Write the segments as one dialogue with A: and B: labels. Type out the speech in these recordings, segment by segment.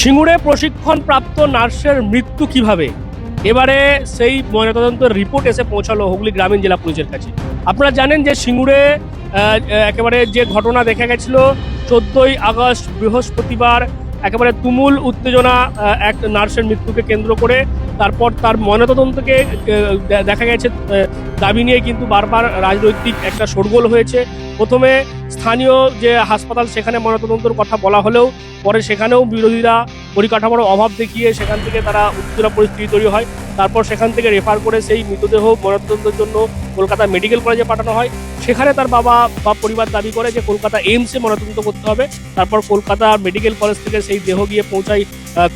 A: সিঙ্গুরে প্রশিক্ষণপ্রাপ্ত নার্সের মৃত্যু কীভাবে? এবারে সেই ময়নাতদন্তের রিপোর্ট এসে পৌঁছালো হুগলি গ্রামীণ জেলা পুলিশের কাছে। আপনারা জানেন যে সিঙ্গুরে একেবারে যে ঘটনা দেখা গেছিল, চোদ্দোই আগস্ট বৃহস্পতিবার একেবারে তুমুল উত্তেজনা এক নার্সের মৃত্যুকে কেন্দ্র করে। তারপর তার ময়নাতদন্তকে দেখা গেছে দাবি নিয়ে কিন্তু বারবার রাজনৈতিক একটা শোরগোল হয়েছে। প্রথমে স্থানীয় যে হাসপাতাল, সেখানে ময়নাতদন্তর কথা বলা হলেও, পরে সেখানেও বিরোধীরা পরিকাঠামোর অভাব দেখিয়ে সেখান থেকে তারা উত্তেজনা পরিস্থিতি তৈরি হয়। তারপর সেখান থেকে রেফার করে সেই মৃতদেহ ময়নাতদন্তের জন্য কলকাতা মেডিকেল কলেজে পাঠানো হয়। সেখানে তার বাবা বা পরিবার দাবি করে যে কলকাতা এইমসে ময়নাতদন্ত করতে হবে। তারপর কলকাতা মেডিকেল কলেজ থেকে সেই দেহ গিয়ে পৌঁছায়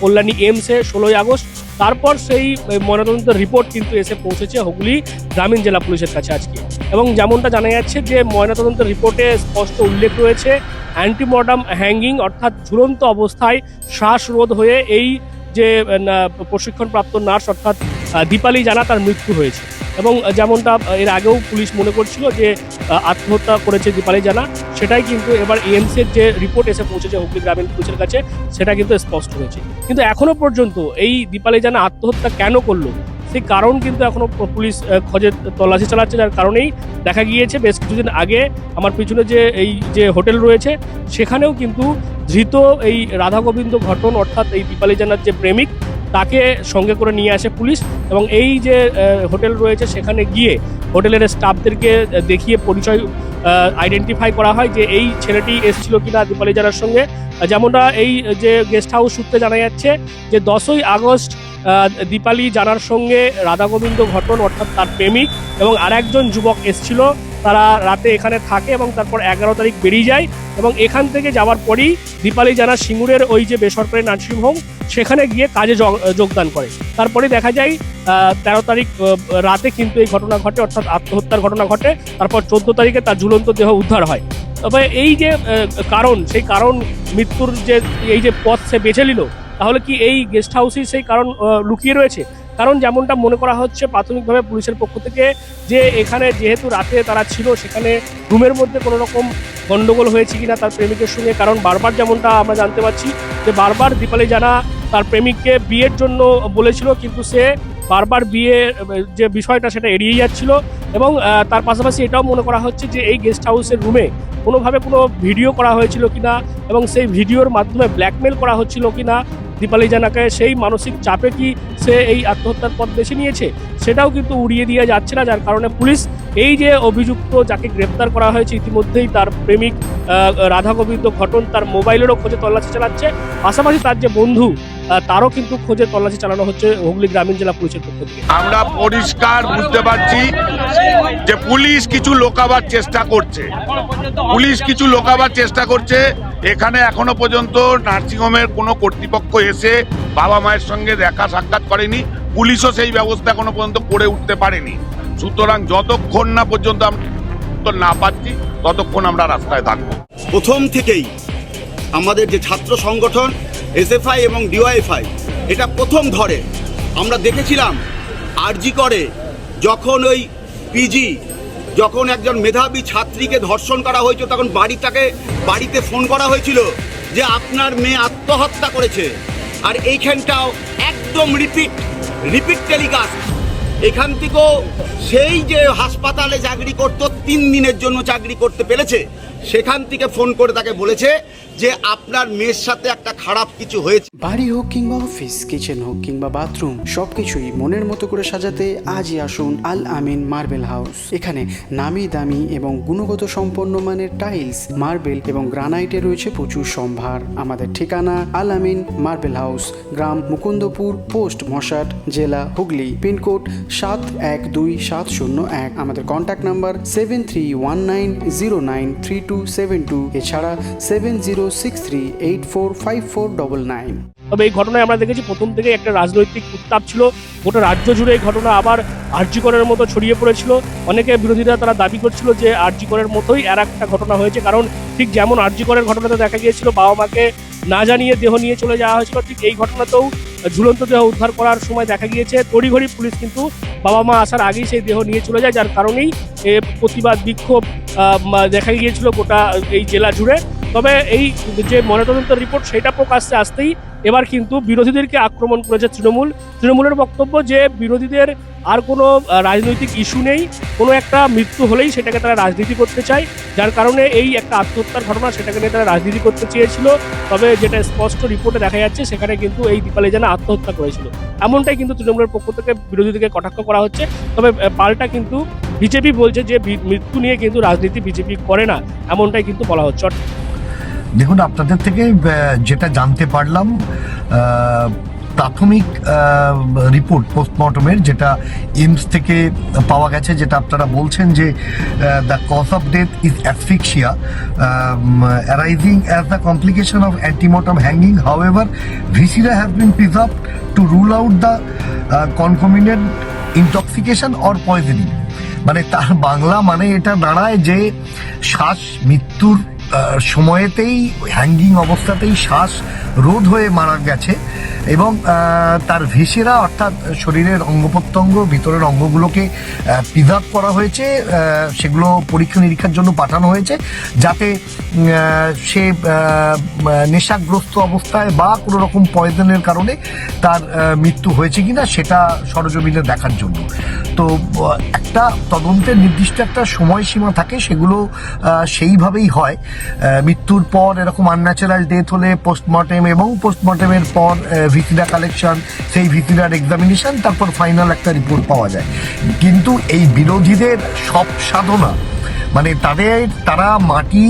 A: কল্যাণী এইমসে, ষোলোই আগস্ট। তারপর সেই ময়নাতদন্ত রিপোর্ট কিন্তু এসে পৌঁছেছে হুগলি গ্রামীণ জেলা পুলিশের কাছে আজকে। এবং যেমনটা জানা যাচ্ছে যে ময়নাতদন্ত রিপোর্টে স্পষ্ট উল্লেখ রয়েছে অ্যান্টিমর্টাম হ্যাঙ্গিং অর্থাৎ ঝুলন্ত অবস্থায় শ্বাসরোধ হয়ে এই যে প্রশিক্ষণপ্রাপ্ত নার্স অর্থাৎ দীপালি জানা তার মৃত্যু হয়েছে। এবং যেমনটা এর আগেও পুলিশ মনে করছিল যে আত্মহত্যা করেছে দীপালি জানা, সেটাই কিন্তু এবার এমসের যে রিপোর্ট এসে পৌঁছেছে হুগলি গ্রামীণ পুলিশের কাছে, সেটা কিন্তু স্পষ্ট হয়েছে। কিন্তু এখনও পর্যন্ত এই দীপালি জানা আত্মহত্যা কেন করল? সেই কারণ কিন্তু এখনও পুলিশ খোঁজে তল্লাশি চালাচ্ছে, যার কারণেই দেখা গিয়েছে, বেশ কিছুদিন আগে আমার পিছনে যে, এই যে হোটেল রয়েছে, সেখানেও কিন্তু ধৃত এই রাধাগোবিন্দ ঘটন, অর্থাৎ এই দীপালি জানার যে প্রেমিক তাকে সঙ্গে করে নিয়ে আসে পুলিশ এবং এই যে হোটেল রয়েছে সেখানে গিয়ে হোটেলের স্টাফদেরকে দেখিয়ে পরিচয় আইডেন্টিফাই করা হয় যে এই ছেলেটি এসেছিল কিনা দীপালি জানার সঙ্গে। যেমনটা এই যে গেস্ট হাউস সূত্রে জানা যাচ্ছে যে দশই আগস্ট দীপালি জানার সঙ্গে রাধা গোবিন্দ ঘটন অর্থাৎ তার প্রেমিক এবং আরেকজন যুবক এসছিল। তারা রাতে এখানে থাকে এবং তারপর এগারো তারিখ বেরিয়ে যায়। এবং এখান থেকে যাওয়ার পরই দীপালি জানা সিঙ্গুরের ওই যে বেসরকারি নার্সিংহোম, সেখানে গিয়ে কাজে যোগ- যোগদান করে। তারপরে দেখা যায় তেরো তারিখ রাতে কিন্তু এই ঘটনা ঘটে, অর্থাৎ আত্মহত্যার ঘটনা ঘটে। তারপর চোদ্দ তারিখে তার ঝুলন্ত দেহ উদ্ধার হয়। তবে এই যে কারণ, সেই কারণ মৃত্যুর যে, এই যে পথ সে বেছে নিল, তাহলে কি এই গেস্ট হাউসেই সেই কারণ লুকিয়ে রয়েছে? কারণ যেমনটা মনে করা হচ্ছে প্রাথমিকভাবে পুলিশের পক্ষ থেকে যে এখানে যেহেতু রাতে তারা ছিল, সেখানে রুমের মধ্যে কোনো রকম গন্ডগোল হয়েছে কিনা তার প্রেমিকের সঙ্গে। কারণ বারবার যেমনটা আমরা জানতে পারছি যে বারবার দীপালি জানা তার প্রেমিককে বিয়ের জন্য বলেছিল, কিন্তু সে বারবার বিয়ে, যে বিষয়টা সেটা এড়িয়ে যাচ্ছিল এবং তার পাশাপাশি এটাও মনে করা হচ্ছে যে এই গেস্ট হাউসের রুমে কোনোভাবে কোনো ভিডিও করা হয়েছিল কিনা এবং সেই ভিডিওর মাধ্যমে ব্ল্যাকমেল করা হচ্ছিল কিনা দীপালি জানাকে সেই মানসিক চাপে কি সে এই আত্মহত্যার পথ বেছে নিয়েছে সেটাও কিন্তু উড়িয়ে দিয়ে যাচ্ছে না, যার কারণে পুলিশ এই যে অভিযুক্ত যাকে গ্রেপ্তার করা হয়েছে ইতিমধ্যেই তার প্রেমিক রাধা গোবিন্দ ঘটন তার মোবাইলেরও খোঁজে তল্লাশি চালাচ্ছে। পাশাপাশি তার যে বন্ধু তারও কিন্তু খোঁজে তল্লাশি চালানো হচ্ছে হুগলি গ্রামীণ জেলা পুলিশের পক্ষ থেকে।
B: আমরা পরিষ্কার বুঝতে পারছি যে পুলিশ কিছু লোকাবার চেষ্টা করছে। পুলিশ কিছু লোকাবার চেষ্টা করছে। এখানে এখনও পর্যন্ত নার্সিংহোমের কোনো কর্তৃপক্ষ এসে বাবা মায়ের সঙ্গে দেখা সাক্ষাৎ করেনি। পুলিশও সেই ব্যবস্থা এখনও পর্যন্ত করে উঠতে পারেনি। সুতরাং যতক্ষণ না পর্যন্ত আমরা উত্তর না পাচ্ছি ততক্ষণ আমরা রাস্তায় থাকব।
C: প্রথম থেকেই আমাদের যে ছাত্র সংগঠন এসএফআই এবং ডিওয়াইফআই, এটা প্রথম ধরে। আমরা দেখেছিলাম, আরজি করে যখন ওই পিজি, যখন একজন মেধাবী ছাত্রীকে ধর্ষণ করা হয়েছিল, তখন বাড়িটাকে, বাড়িতে ফোন করা হয়েছিল যে আপনার মেয়ে আত্মহত্যা করেছে। আর এইখানটাও একদম রিপিট রিপিট টেলিকাস্ট। এখান থেকেও সেই যে হাসপাতালে চাকরি করত, তিন দিনের জন্য চাকরি করতে পেরেছে। সেখান থেকে ফোন করে তাকে বলেছে যে আপনার মেয়ের সাথে একটা খারাপ কিছু হয়েছে।
D: বাড়ি হোক কিংবা অফিস, কিচেন হোক কিংবা বাথরুম, সবকিছুই মনের মতো করে সাজাতে আজই আসুন আল আমিন মার্বেল হাউস। এখানে নামি দামি এবং গুণগত সম্পন্ন মানের টাইলস, মার্বেল এবং গ্রানাইটে রয়েছে প্রচুর সম্ভার। আমাদের ঠিকানা আল আমিন মার্বেল হাউস, গ্রাম মুকুন্দপুর, পোস্ট মশাট, জেলা হুগলি, পিনকোড সাত এক দুই সাত শূন্য এক। আমাদের contact number seven three one nine zero nine three two seven two এছাড়া seven zero six three eight four five four double nine
A: তবে এই ঘটনায় আমরা দেখেছি প্রথম থেকে একটা রাজনৈতিক উত্তাপ ছিল, গোটা রাজ্য জুড়ে এই ঘটনা আবার আরজিকরের মতো ছড়িয়ে পড়েছিল। অনেকে বিরোধীরা তারা দাবি করছিল যে আরজিকরের মতোই আর একটা ঘটনা হয়েছে, কারণ ঠিক যেমন আরজিকরের ঘটনাতে দেখা গিয়েছিল, বাবা মাকে না জানিয়ে দেহ নিয়ে চলে যাওয়া হয়েছিল, ঠিক এই ঘটনাতেও ঝুলন্ত দেহ উদ্ধার করার সময় দেখা গিয়েছে, তড়িঘড়ি পুলিশ কিন্তু বাবা মা আসার আগেই সেই দেহ নিয়ে চলে যায়, যার কারণেই প্রতিবাদ বিক্ষোভ দেখা গিয়েছিল গোটা এই জেলা জুড়ে। তবে এই যে ময়নাতদন্তের রিপোর্ট, সেটা প্রকাশ্যে আসতেই এবার কিন্তু বিরোধীদেরকে আক্রমণ করেছে তৃণমূল। তৃণমূলের বক্তব্য যে বিরোধীদের আর কোনো রাজনৈতিক ইস্যু নেই, কোনো একটা মৃত্যু হলেই সেটাকে তারা রাজনীতি করতে চায়। যার কারণে এই একটা আত্মহত্যার ঘটনা সেটাকে নিয়ে তারা রাজনীতি করতে চেয়েছিল। তবে যেটা স্পষ্ট রিপোর্টে দেখা যাচ্ছে, সেখানে কিন্তু এই দীপালি জানা আত্মহত্যা করেছিল। এমনটাই কিন্তু তৃণমূলের পক্ষ থেকে বিরোধীদেরকে কটাক্ষ করা হচ্ছে। তবে পাল্টা কিন্তু বিজেপি বলছে যে মৃত্যু নিয়ে কিন্তু রাজনীতি বিজেপি করে না, এমনটাই কিন্তু বলা হচ্ছে।
E: দেখুন, আপনাদের থেকে যেটা জানতে পারলাম প্রাথমিক রিপোর্ট পোস্টমর্টমের যেটা এইমস থেকে পাওয়া গেছে, যেটা আপনারা বলছেন যে the cause of death is asphyxia arising as the complication of antemortem hanging however viscera has been preserve to rule out the concomitant intoxication or poisoning মানে তার বাংলা মানে এটা দাঁড়ায় যে শ্বাস, মৃত্যুর সময়েতেই হ্যাঙ্গিং অবস্থাতেই শ্বাস রোধ হয়ে মারা গেছে এবং তার ভেসেরা অর্থাৎ শরীরের অঙ্গ প্রত্যঙ্গ ভিতরের অঙ্গগুলোকে প্রিজার্ভ করা হয়েছে সেগুলো পরীক্ষা নিরীক্ষার জন্য পাঠানো হয়েছে যাতে সে নেশাগ্রস্ত অবস্থায় বা কোনো রকম পয়জনের কারণে তার মৃত্যু হয়েছে কিনা সেটা সরজমিনে দেখার জন্য। তো একটা তদন্তের নির্দিষ্ট একটা সময়সীমা থাকে, সেগুলো সেইভাবেই হয়। মৃত্যুর পর এরকম আনন্যাচারাল ডেথ হলে পোস্টমর্টেম এবং পোস্টমর্টেমের পর ভিসিডা কালেকশন সেই ভিসিডার এক্সামিনেশন তারপর ফাইনাল একটা রিপোর্ট পাওয়া যায়। কিন্তু এই বিরোধীদের সব সাধনা মানে তাদের, তারা মাটি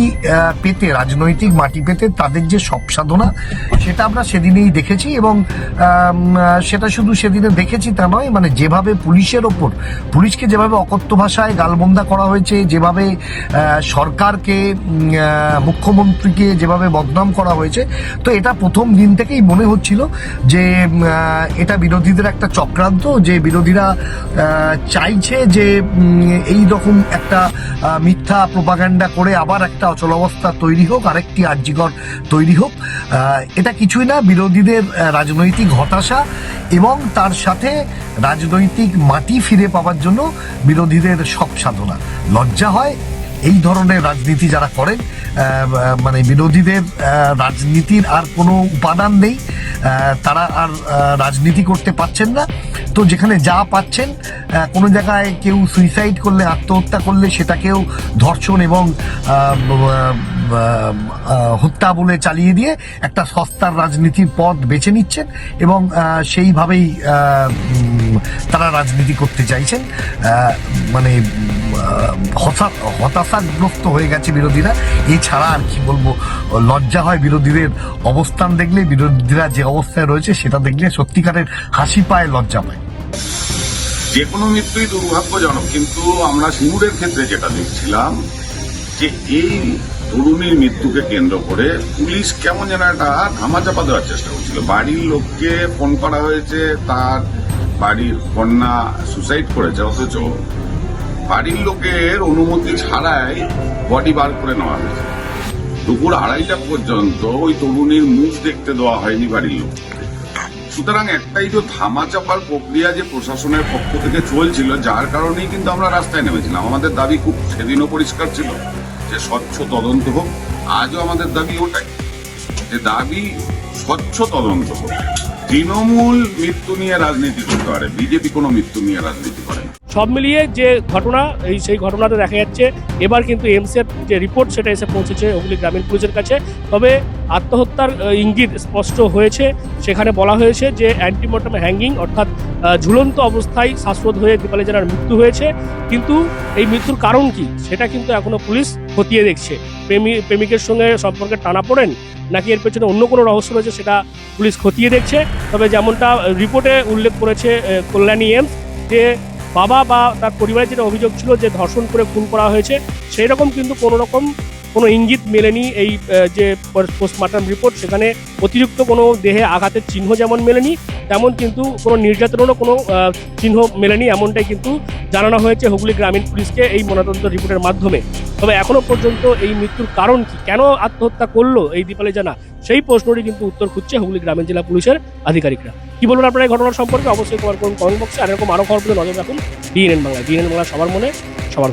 E: পেতে, রাজনৈতিক মাটি পেতে তাদের যে সব সাধনা, সেটা আমরা সেদিনেই দেখেছি এবং সেটা শুধু সেদিনে দেখেছি তা নয় মানে যেভাবে পুলিশের ওপর, পুলিশকে যেভাবে অকথ্য ভাষায় গালবন্দা করা হয়েছে, যেভাবে সরকারকে মুখ্যমন্ত্রীকে যেভাবে বদনাম করা হয়েছে, তো এটা প্রথম দিন থেকেই মনে হচ্ছিল যে এটা বিরোধীদের একটা চক্রান্ত, যে বিরোধীরা চাইছে যে এই রকম একটা মিথ্যা প্রোপাগান্ডা করে আবার একটা অচল অবস্থা তৈরি হোক, আরেকটি আর্যিকর তৈরি হোক। এটা কিছুই না, বিরোধীদের রাজনৈতিক হতাশা এবং তার সাথে রাজনৈতিক মাটি ফিরে পাওয়ার জন্য বিরোধীদের সব সাধনা। লজ্জা হয় এই ধরনের রাজনীতি যারা করেন মানে বিরোধীদের রাজনীতির আর কোনো উপাদান নেই। তারা আর রাজনীতি করতে পারছেন না। তো যেখানে যা পাচ্ছেন কোনো জায়গায় কেউ সুইসাইড করলে, আত্মহত্যা করলে, সেটাকেও ধর্ষণ এবং হত্যা বলে চালিয়ে দিয়ে একটা সস্তার রাজনীতির পথ বেছে নিচ্ছেন এবং সেইভাবেই তারা রাজনীতি করতে চাইছেন। মানে হতাশাগ্রস্ত হয়ে গেছে বিরোধীরা। এছাড়া আর কি বলব, লজ্জা হয় বিরোধীদের অবস্থান দেখলে, বিরোধীরা যে অবস্থায় রয়েছে সেটা দেখলে সত্যিকারের হাসি পায়, লজ্জা পায়।
B: যে কোনো মৃত্যুই দুর্ভাগ্যজনক, কিন্তু আমরা সিঙ্গুরের ক্ষেত্রে যেটা দেখছিলাম, যে এই তরুণীর মৃত্যুকে কেন্দ্র করে পুলিশ কেমন যেন একটা ধামাচাপা দেওয়ার চেষ্টা করছিল। বাড়ির লোককে ফোন করা হয়েছে, তার বাড়ির কন্যা সুসাইড করেছে, অথচ বাড়ির লোকের অনুমতি ছাড়াই বডি বার করে নেওয়া হয়েছে। দুপুর আড়াইটা পর্যন্ত ওই তরুণীর মুখ দেখতে দেওয়া হয়নি বাড়ির লোক। সুতরাং একটাই তো ধামাচাপার প্রক্রিয়া যে প্রশাসনের পক্ষ থেকে চলছিল, যার কারণেই কিন্তু আমরা রাস্তায় নেমেছিলাম। আমাদের দাবি খুব সেদিনও পরিষ্কার ছিল যে স্বচ্ছ তদন্ত হোক, আজও আমাদের দাবি ওটাই। যে দাবি স্বচ্ছ তদন্ত হোক। তৃণমূল মৃত্যু নিয়ে রাজনীতি করতে পারে বিজেপি কোনো মৃত্যু নিয়ে রাজনীতি করে
A: সব মিলিয়ে যে ঘটনা, এই সেই ঘটনাটা দেখা যাচ্ছে, এবার কিন্তু এমসের যে রিপোর্ট সেটা এসে পৌঁছেছে হুগলি গ্রামীণ পুলিশের কাছে। তবে আত্মহত্যার ইঙ্গিত স্পষ্ট হয়েছে। সেখানে বলা হয়েছে যে অ্যান্টিমোটাম হ্যাঙ্গিং অর্থাৎ ঝুলন্ত অবস্থায় শ্বাসরোধ হয়ে দীপালি জানার মৃত্যু হয়েছে। কিন্তু এই মৃত্যুর কারণ কি? সেটা কিন্তু এখনও পুলিশ খতিয়ে দেখছে। প্রেমী, প্রেমিকের সঙ্গে সম্পর্কে টানা পড়েন, নাকি এর পেছনে অন্য কোনো রহস্য রয়েছে সেটা পুলিশ খতিয়ে দেখছে? তবে যেমনটা রিপোর্টে উল্লেখ করেছে কল্যাণী এমস, যে বাবা বা তার পরিবারের যেটা অভিযোগ ছিল যে ধর্ষণ করে খুন করা হয়েছে সেই রকম কিন্তু কোনো রকম কোনো ইঙ্গিত মেলেনি এই যে পোস্টমর্টম রিপোর্ট সেখানে অতিরিক্ত কোনো দেহে আঘাতের চিহ্ন যেমন মেলেনি, তেমন কিন্তু কোনো নির্যাতনেরও কোনো চিহ্ন মেলেনি, এমনটাই কিন্তু জানানো হয়েছে হুগলি গ্রামীণ পুলিশকে এই ময়নাতদন্ত রিপোর্টের মাধ্যমে। তবে এখনও পর্যন্ত এই মৃত্যুর কারণ কি? কেন আত্মহত্যা করল? এই দীপালি জানা। সেই প্রশ্নটি কিন্তু উত্তর খুঁজছে হুগলি গ্রামীণ জেলা পুলিশের আধিকারিকরা। কি বলবেন আপনারা এই ঘটনার সম্পর্কে? অবশ্যই কমেন্ট করুন কমেন্ট বক্সে আর এরকম আরও খবর নজর রাখুন ডিএনএন বাংলা। ডিএনএন বাংলা সবার মনে, সবার।